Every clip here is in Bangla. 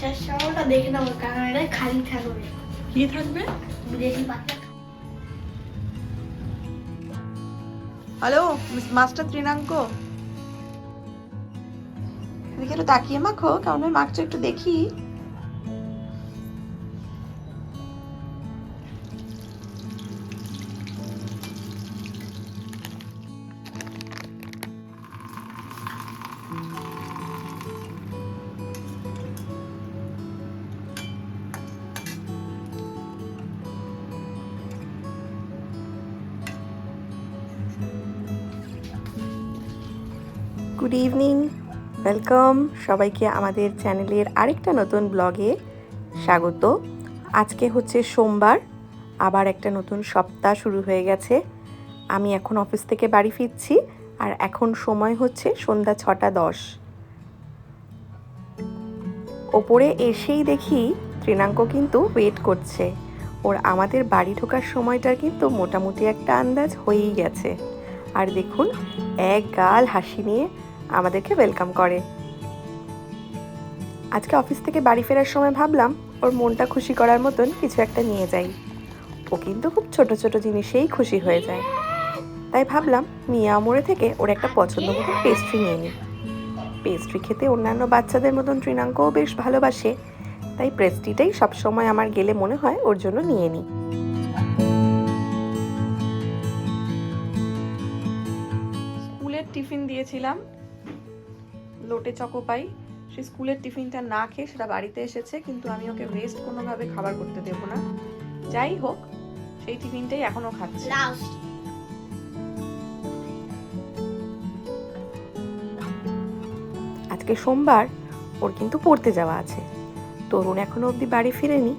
আসার সময়টা দেখে নেব কারণ এটা খালি থাকবে। কি থাকবে? বিদেশি পাতা হ্যালো মাস্টার ত্রিনাঙ্ক এদিকে একটু তাকিয়ে মাখো? কারণ আমি মাখছো একটু দেখি। গুড ইভিনিং ওয়েলকাম সবাইকে আমাদের চ্যানেলের আরেকটা নতুন ব্লগে স্বাগত। আজকে হচ্ছে সোমবার, আবার একটা নতুন সপ্তাহ শুরু হয়ে গেছে। আমি এখন অফিস থেকে বাড়ি ফিরছি, আর এখন সময় হচ্ছে সন্ধ্যা ছটা দশ। ওপরে এসেই দেখি ত্রিনাঙ্ক কিন্তু ওয়েট করছে। ওর আমাদের বাড়ি ঢোকার সময়টার কিন্তু মোটামুটি একটা আন্দাজ হয়েই গেছে। আর দেখুন, এক গাল হাসি নিয়ে আমাদেরকে ওয়েলকাম করে। আজকে অফিস থেকে বাড়ি ফেরার সময় ভাবলাম, ওর মনটা খুশি করার মতন কিছু একটা নিয়ে যাই। ও কিন্তু খুব ছোট ছোট জিনিসেই খুশি হয়ে যায়। তাই ভাবলাম, মিয়া মোড়ে থেকে ওর একটা পছন্দ মতো পেস্ট্রি নিয়ে নিই। পেস্ট্রি খেতে অন্যান্য বাচ্চাদের মতন তৃণাঙ্কও বেশ ভালোবাসে, তাই পেস্ট্রিটাই সবসময় আমার গেলে মনে হয় ওর জন্য নিয়ে নিই। স্কুলের টিফিন দিয়েছিলাম লোটে চকো পাই। সে স্কুলের টিফিনটা না খেয়ে সেটা বাড়িতে এসেছে কিন্তু আমি ওকে ওয়েস্ট কোনোভাবে খাবার করতে দেবো না। যাই হোক সেই টিফিনটাই এখনও খাচ্ছে। আজকে সোমবার ওর কিন্তু পড়তে যাওয়া আছে। তরুণ এখনও অবধি বাড়ি ফিরেনি।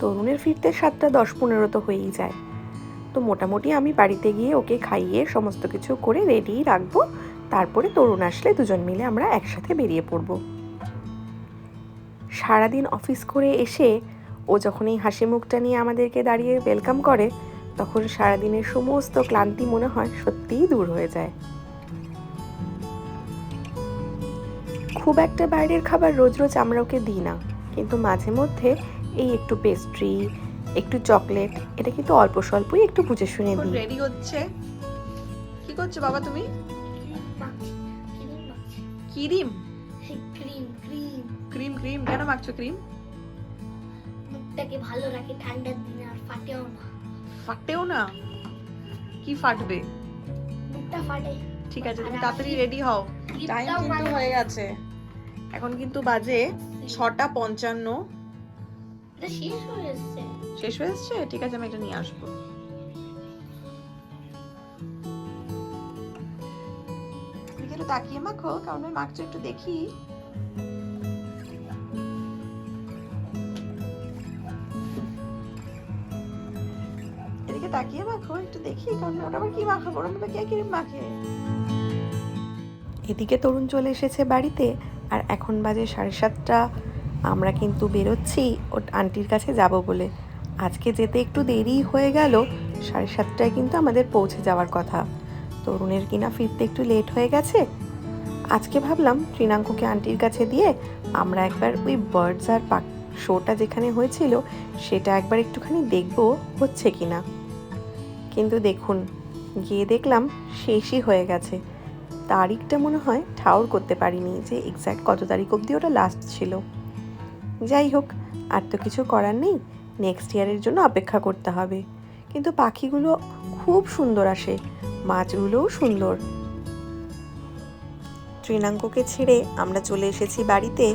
তরুণের ফিরতে সাতটা দশ পনেরো তো হয়েই যায়। তো মোটামুটি আমি বাড়িতে গিয়ে ওকে খাইয়ে সমস্ত কিছু করে রেডি রাখব। তারপরে তরুণ আসলে দুজন মিলে আমরা একসাথে বেরিয়ে পড়ব। সারাদিন অফিস করে এসে ও যখন এই হাসি মুখটা নিয়ে আমাদেরকে দাঁড়িয়ে ওয়েলকাম করে তখন সারাদিনের সমস্ত ক্লান্তি মনে হয় সত্যিই দূর হয়ে যায়। খুব একটা বাইরের খাবার রোজ রোজ আমরা ওকে দিই না কিন্তু মাঝে মধ্যে এই একটু পেস্ট্রি একটু চকলেট এটা কিন্তু অল্প স্বল্পই একটু বুঝে শুনে দিই। রেডি হচ্ছে। কি করছ বাবা তুমি? Cream. Cream cream. Cream cream. কেন মাখছো ক্রিম? মুখটাকে ভালো রাখে ঠান্ডার দিনে আর ফাটেও না। ফাটেও না? কি ফাটবে? মুখটা ফাটে। ঠিক আছে তুমি তাড়াতাড়ি রেডি হও। টাইম কিন্তু হয়ে গেছে। এখন কিন্তু বাজে ছটা পঞ্চান্ন। শেষ হয়ে এসছে। শেষ হয়ে এসছে? ঠিক আছে আমি এটা নিয়ে আসব। তাকিয়ে মাখো কারণ আমি মাখছো একটু দেখি। এদিকে তাকিয়ে মাখো একটু দেখি, কারণ ওটা আবার কি ওটা মধ্যে কে মাখে? এদিকে তরুণ চলে এসেছে বাড়িতে, আর এখন বাজে সাড়ে সাতটা। আমরা কিন্তু বেরোচ্ছি, ওর আন্টির কাছে যাব বলে। আজকে যেতে একটু দেরি হয়ে গেল, সাড়ে সাতটায় কিন্তু আমাদের পৌঁছে যাওয়ার কথা। তরুণের কিনা ফিরতে একটু লেট হয়ে গেছে। আজকে ভাবলাম ত্রিনাঙ্কুকে আন্টির কাছে দিয়ে আমরা একবার ওই বার্ডস আর পাক শোটা যেখানে হয়েছিল সেটা একবার একটুখানি দেখব হচ্ছে কি না কিন্তু দেখুন, গিয়ে দেখলাম শেষই হয়ে গেছে। তারিখটা মনে হয় ঠাউর করতে পারিনি যে এক্স্যাক্ট কত তারিখ অবধি ওটা লাস্ট ছিল। যাই হোক, আর তো কিছু করার নেই নেক্সট ইয়ারের জন্য অপেক্ষা করতে হবে। কিন্তু পাখিগুলো খুব সুন্দর আসে। মাছগুলোও সুন্দর। ত্রিনাঙ্ককে ছেড়ে আমরা চলে এসেছি বাড়িতে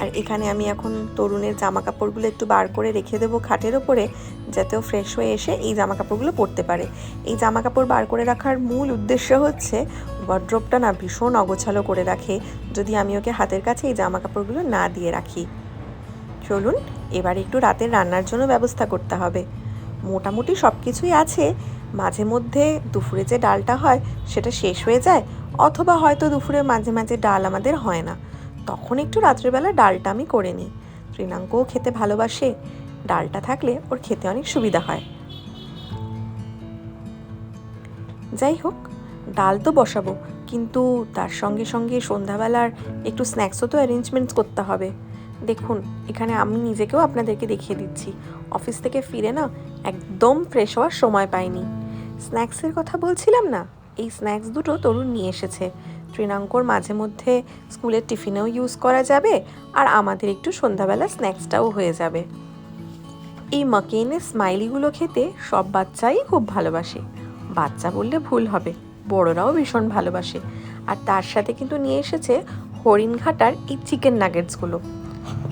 আর এখানে আমি এখন তরুণের জামা কাপড়গুলো একটু বার করে রেখে দেবো খাটের ওপরে যাতে ও ফ্রেশ হয়ে এসে এই জামা কাপড়গুলো পরতে পারে। এই জামা কাপড় বার করে রাখার মূল উদ্দেশ্য হচ্ছে ওয়ার্ড্রোপটা না ভীষণ অগোছালো করে রাখে। যদি আমি ওকে হাতের কাছে এই জামা কাপড়গুলো না দিয়ে রাখি। চলুন, এবার একটু রাতের রান্নার জন্য ব্যবস্থা করতে হবে। মোটামুটি সব কিছুই আছে। মাঝে মধ্যে দুপুরে যে ডালটা হয়, সেটা শেষ হয়ে যায় অথবা হয়তো দুপুরে মাঝে মাঝে ডাল আমাদের হয় না। তখন একটু রাত্রেবেলা ডালটা আমি করে নিই। ত্রিনাঙ্কও খেতে ভালোবাসে। ডালটা থাকলে ওর খেতে অনেক সুবিধা হয়। যাই হোক, ডাল তো বসাবো, কিন্তু তার সঙ্গে সঙ্গে সন্ধ্যাবেলার একটু স্ন্যাক্সও তো অ্যারেঞ্জমেন্টস করতে হবে। দেখুন, এখানে আমি নিজেকেও আপনাদেরকে দেখিয়ে দিচ্ছি। অফিস থেকে ফিরে না, একদম ফ্রেশ হওয়ার সময় পাইনি। স্ন্যাক্সের কথা বলছিলাম না? এই স্ন্যাক্স দুটো তরুণ নিয়ে এসেছে। ত্রিনাঙ্কর মাঝে মধ্যে স্কুলের টিফিনেও ইউজ করা যাবে আর আমাদের একটু সন্ধ্যাবেলা স্ন্যাক্সটাও হয়ে যাবে। এই মাকেনের স্মাইলিগুলো খেতে সব বাচ্চাই খুব ভালোবাসে। বাচ্চা বললে ভুল হবে, বড়রাও ভীষণ ভালোবাসে। আর তার সাথে কিন্তু নিয়ে এসেছে হরিণঘাটার এই চিকেন নাগেটসগুলো।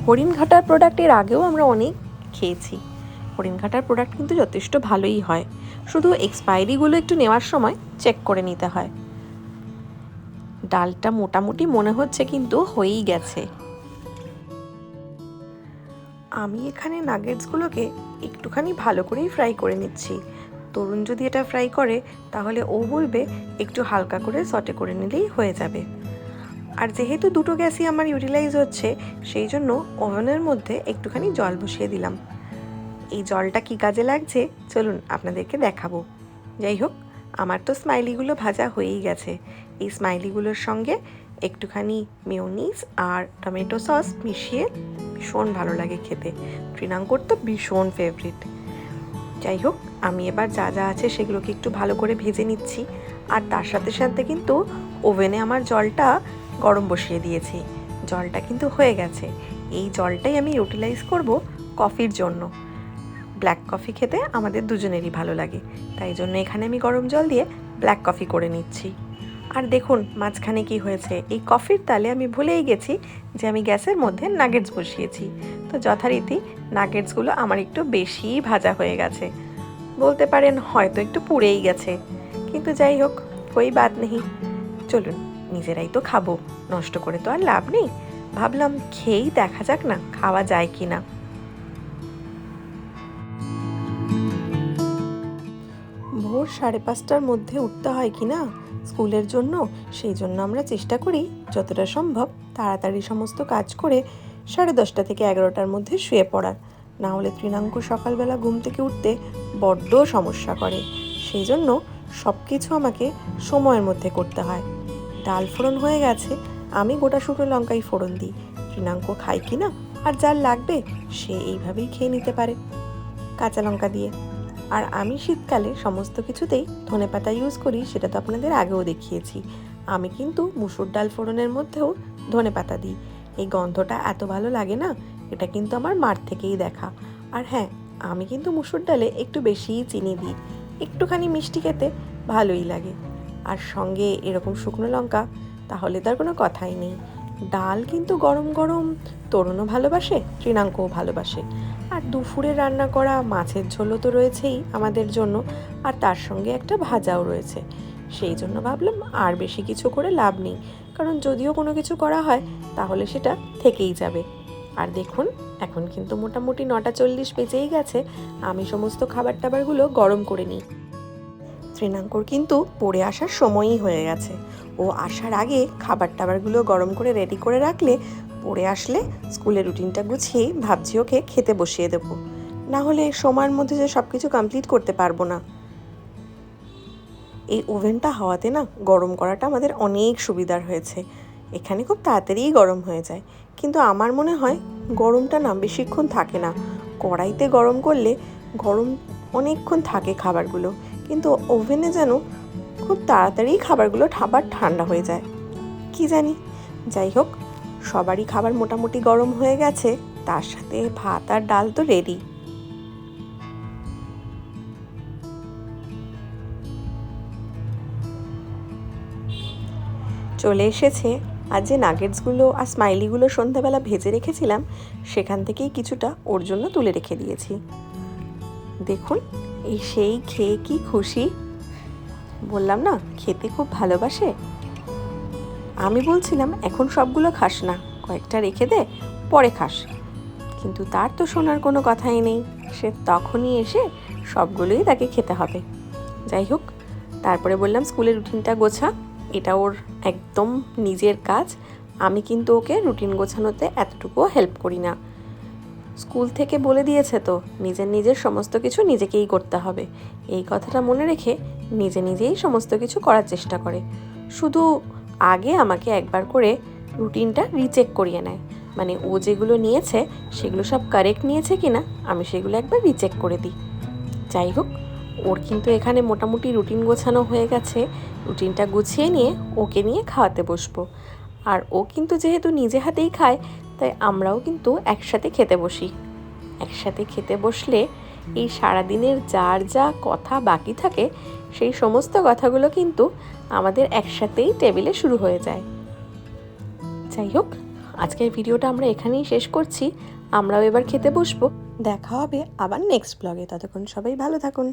হরিণঘাটার প্রোডাক্টের আগেও আমরা অনেক খেয়েছি। হরিণঘাটার প্রোডাক্ট কিন্তু যথেষ্ট ভালোই হয়। শুধু এক্সপায়ারিগুলো একটু নেওয়ার সময় চেক করে নিতে হয়। ডালটা মোটামুটি মনে হচ্ছে কিন্তু হয়েই গেছে। আমি এখানে নাগেটসগুলোকে একটুখানি ভালো করেই ফ্রাই করে নিচ্ছি। তরুণ যদি এটা ফ্রাই করে, তাহলে ও বলবে একটু হালকা করে সটে করে নিলেই হয়ে যাবে। আর যেহেতু দুটো গ্যাসই আমার ইউটিলাইজ হচ্ছে, সেই জন্য ওভেনের মধ্যে একটুখানি জল বসিয়ে দিলাম। এই জলটা কি কাজে লাগছে? চলুন আপনাদেরকে দেখাবো। যাই হোক, আমার তো স্মাইলিগুলো ভাজা হয়েই গেছে। এই স্মাইলিগুলোর সঙ্গে একটুখানি মিওনিস আর টমেটো সস মিশিয়ে ভীষণ ভালো লাগে খেতে। তৃণাঙ্কর তো ভীষণ ফেভারিট যাই হোক, আমি এবার যা যা আছে সেগুলোকে একটু ভালো করে ভেজে নিচ্ছি। আর তার সাথে সাথে কিন্তু ওভেনে আমার জলটা গরম বসিয়ে দিয়েছি। জলটা কিন্তু হয়ে গেছে। এই জলটাই আমি ইউটিলাইজ করব কফির জন্য। ব্ল্যাক কফি খেতে আমাদের দুজনেরই ভালো লাগে। তাই জন্য এখানে আমি গরম জল দিয়ে ব্ল্যাক কফি করে নিচ্ছি। আর দেখুন মাঝখানে কি হয়েছে। এই কফির তালে আমি ভুলেই গেছি যে আমি গ্যাসের মধ্যে নাগেটস বসিয়েছি। তো যথারীতি নাগেটসগুলো আমার একটু বেশিই ভাজা হয়ে গেছে। বলতে পারেন হয়তো একটু পুড়েই গেছে। কিন্তু যাই হোক কই বাদ নেই। চলুন, নিজেরাই তো খাব। নষ্ট করে তো আর লাভ নেই। ভাবলাম খেয়েই দেখা যাক না, খাওয়া যায় কি না সাড়ে পাঁচটার মধ্যে উঠতে হয় কি না স্কুলের জন্য, সেই জন্য আমরা চেষ্টা করি যতটা সম্ভব তাড়াতাড়ি সমস্ত কাজ করে সাড়ে দশটা থেকে এগারোটার মধ্যে শুয়ে পড়ার। না হলে তৃণাঙ্ক সকালবেলা ঘুম থেকে উঠতে বড্ড সমস্যা করে। সেই জন্য সব কিছু আমাকে সময়ের মধ্যে করতে হয়। ডাল ফোড়ন হয়ে গেছে, আমি গোটা শুকনো লঙ্কাই ফোড়ন দিই। তৃণাঙ্ক খায় কি না আর যার লাগবে সে এইভাবেই খেয়ে নিতে পারে। কাঁচা লঙ্কা দিয়ে। আর আমি শীতকালে সমস্ত কিছুতেই ধনেপাতা ইউজ করি, সেটা তো আপনাদের আগেও দেখিয়েছি। আমি কিন্তু মুসুর ডাল ফোড়নের মধ্যেও ধনেপাতা দিই। এই গন্ধটা এত ভালো লাগে না, এটা কিন্তু আমার মার থেকেই দেখা। আর হ্যাঁ আমি কিন্তু মুসুর ডালে একটু বেশিই চিনি দিই। একটুখানি মিষ্টি খেতে ভালোই লাগে। আর সঙ্গে এরকম শুকনো লঙ্কা, তাহলে তার কোনো কথাই নেই। ডাল কিন্তু গরম গরম, তরুণও ভালোবাসে, তৃণাঙ্কও ভালোবাসে। আর দুপুরে রান্না করা মাছের ঝোলও তো রয়েছেই আমাদের জন্য, আর তার সঙ্গে একটা ভাজাও রয়েছে। সেই জন্য ভাবলাম আর বেশি কিছু করে লাভ নেই, কারণ যদিও কোনো কিছু করা হয়, তাহলে সেটা থেকেই যাবে। আর দেখুন, এখন কিন্তু মোটামুটি নটা চল্লিশ বেজেই গেছে, আমি সমস্ত খাবার টাবারগুলো গরম করে নিই। শ্রীনাঙ্কর কিন্তু পড়ে আসার সময়ই হয়ে গেছে। ও আসার আগে খাবার টাবারগুলো গরম করে রেডি করে রাখলে পড়ে আসলে স্কুলের রুটিনটা গুছিয়ে ভাবছি ওকে খেতে বসিয়ে দেবো। না হলে সময়ের মধ্যে যে সব কিছু কমপ্লিট করতে পারব না। এই ওভেনটা হাওয়াতে না গরম করাটা আমাদের অনেক সুবিধার হয়েছে। এখানে খুব তাড়াতাড়িই গরম হয়ে যায়। কিন্তু আমার মনে হয় গরমটা না বেশিক্ষণ থাকে না। কড়াইতে গরম করলে গরম অনেকক্ষণ থাকে খাবারগুলো। কিন্তু ওভেনে যেন খুব তাড়াতাড়ি খাবারগুলো খাবার ঠান্ডা হয়ে যায়। কি জানি? যাই হোক সবারই খাবার মোটামুটি গরম হয়ে গেছে, তার সাথে ভাত আর ডাল তো রেডি চলে এসেছে আর যে নাগেটসগুলো আর স্মাইলিগুলো সন্ধ্যাবেলা ভেজে রেখেছিলাম, সেখান থেকেই কিছুটা ওর জন্য তুলে রেখে দিয়েছি। দেখুন, এই সেই খেয়ে কি খুশি। বললাম না, খেতে খুব ভালোবাসে? আমি বলছিলাম, এখন সবগুলো খাস না, কয়েকটা রেখে দে, পরে খাস। কিন্তু তার তো শোনার কোনো কথাই নেই। সে তখনই এসে সবগুলোই তাকে খেতে হবে। যাই হোক, তারপরে বললাম, স্কুলের রুটিনটা গোছা, এটা ওর একদম নিজের কাজ। আমি কিন্তু ওকে রুটিন গোছানোতে এতটুকুও হেল্প করি না। স্কুল থেকে বলে দিয়েছে তো, নিজের নিজের সমস্ত কিছু নিজেকেই করতে হবে। এই কথাটা মনে রেখে নিজে নিজেই সমস্ত কিছু করার চেষ্টা করে। শুধু আগে আমাকে একবার করে রুটিনটা রিচেক করিয়ে নেয়। মানে ও যেগুলো নিয়েছে, সেগুলো সব কারেক্ট নিয়েছে কি না আমি সেগুলো একবার রিচেক করে দিই। যাই হোক, ওর কিন্তু এখানে মোটামুটি রুটিন গোছানো হয়ে গেছে। রুটিনটা গুছিয়ে নিয়ে ওকে নিয়ে খাওয়াতে বসবো। আর ও কিন্তু যেহেতু নিজে হাতেই খায়, তাই আমরাও কিন্তু একসাথে খেতে বসি। একসাথে খেতে বসলে এই সারাদিনের যার যা কথা বাকি থাকে সেই সমস্ত কথাগুলো কিন্তু আমাদের একসাথেই টেবিলে শুরু হয়ে যায়। যাই হোক, আজকের ভিডিওটা আমরা এখানেই শেষ করছি। আমরাও এবার খেতে বসবো। দেখা হবে আবার নেক্সট ব্লগে ততক্ষণ সবাই ভালো থাকুন।